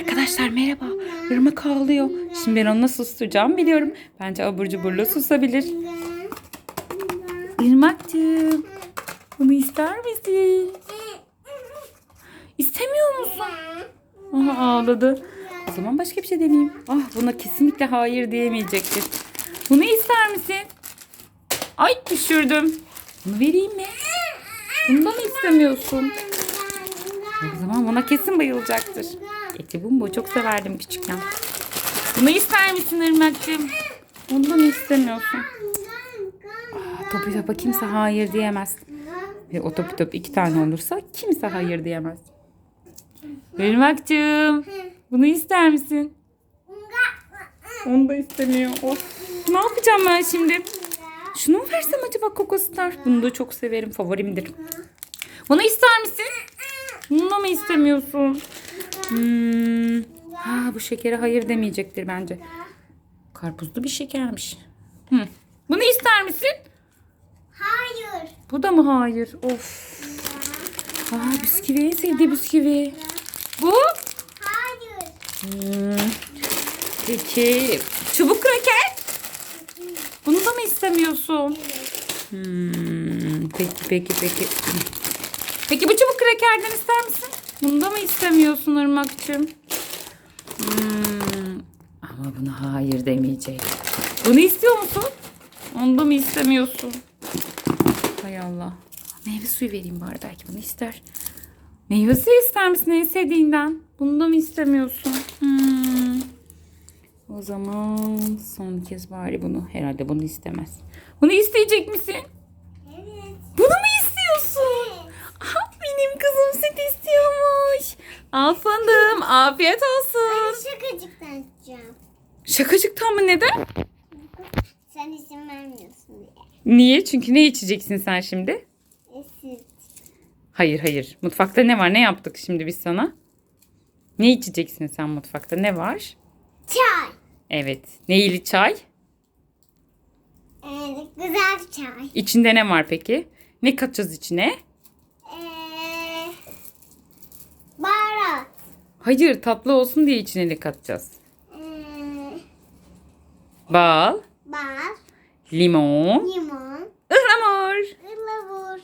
Arkadaşlar merhaba. Irmak ağlıyor. Şimdi ben onu nasıl susturacağımı biliyorum. Bence abur cuburla susabilir. Irmak'cığım. Bunu ister misin? İstemiyor musun? Aha ağladı. O zaman başka bir şey deneyeyim. Ah buna kesinlikle hayır diyemeyecektir. Bunu ister misin? Ay düşürdüm. Bunu vereyim mi? Bunu da mı istemiyorsun? O zaman buna kesin bayılacaktır. Eti bumbo çok severdim küçükken. Bunu ister misin Irmak'cığım? Bundan istemiyorsun. Aa, topu topa kimse hayır diyemez. Ve o topu top iki tane olursa kimse hayır diyemez. Irmak'cığım bunu ister misin? Onu da istemiyor. Of. Ne yapacağım ben şimdi? Şunu mu versem acaba Coco Star? Bunu da çok severim. Favorimdir. Bunu ister misin? İstemiyorsun? Hmm. Ha, bu şekere hayır demeyecektir bence. Karpuzlu bir şekermiş. Hı. Bunu ister misin? Hayır. Bu da mı hayır? Of. Aa, bisküvi en sevdiği bisküvi. Bu? Hayır. Hmm. Peki çubuk kraker? Bunu da mı istemiyorsun? Hmm. Peki peki peki. Peki bu çubuk krakerden ister misin? Bunu da mı istemiyorsun Irmak'cığım? Hmm. Ama buna hayır demeyecek. Bunu istiyor musun? Onu da mı istemiyorsun? Hay Allah. Meyve suyu vereyim bari belki bunu ister. Meyve suyu ister misin en sevdiğinden? Bunu da mı istemiyorsun? Hmm. O zaman son kez bari bunu. Herhalde bunu istemez. Bunu isteyecek misin? Afiyet olsun. Şakacıktan açacağım. Şakacıktan mı neden? Sen izin vermiyorsun diye. Niye? Çünkü ne içeceksin sen şimdi? Esit. Hayır hayır. Mutfakta ne var? Ne yaptık şimdi biz sana? Ne içeceksin sen mutfakta? Ne var? Çay. Evet. Neyli çay? Evet, güzel çay. İçinde ne var peki? Ne katacağız içine? Hayır tatlı olsun diye içine ne katacağız? Ee, Bal, bal, limon, limon, ıhlamur. ılavur.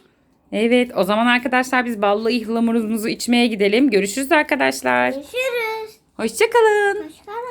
Evet o zaman arkadaşlar biz ballı ıhlamurumuzu içmeye gidelim. Görüşürüz arkadaşlar. Görüşürüz. Hoşçakalın. Hoşçakalın.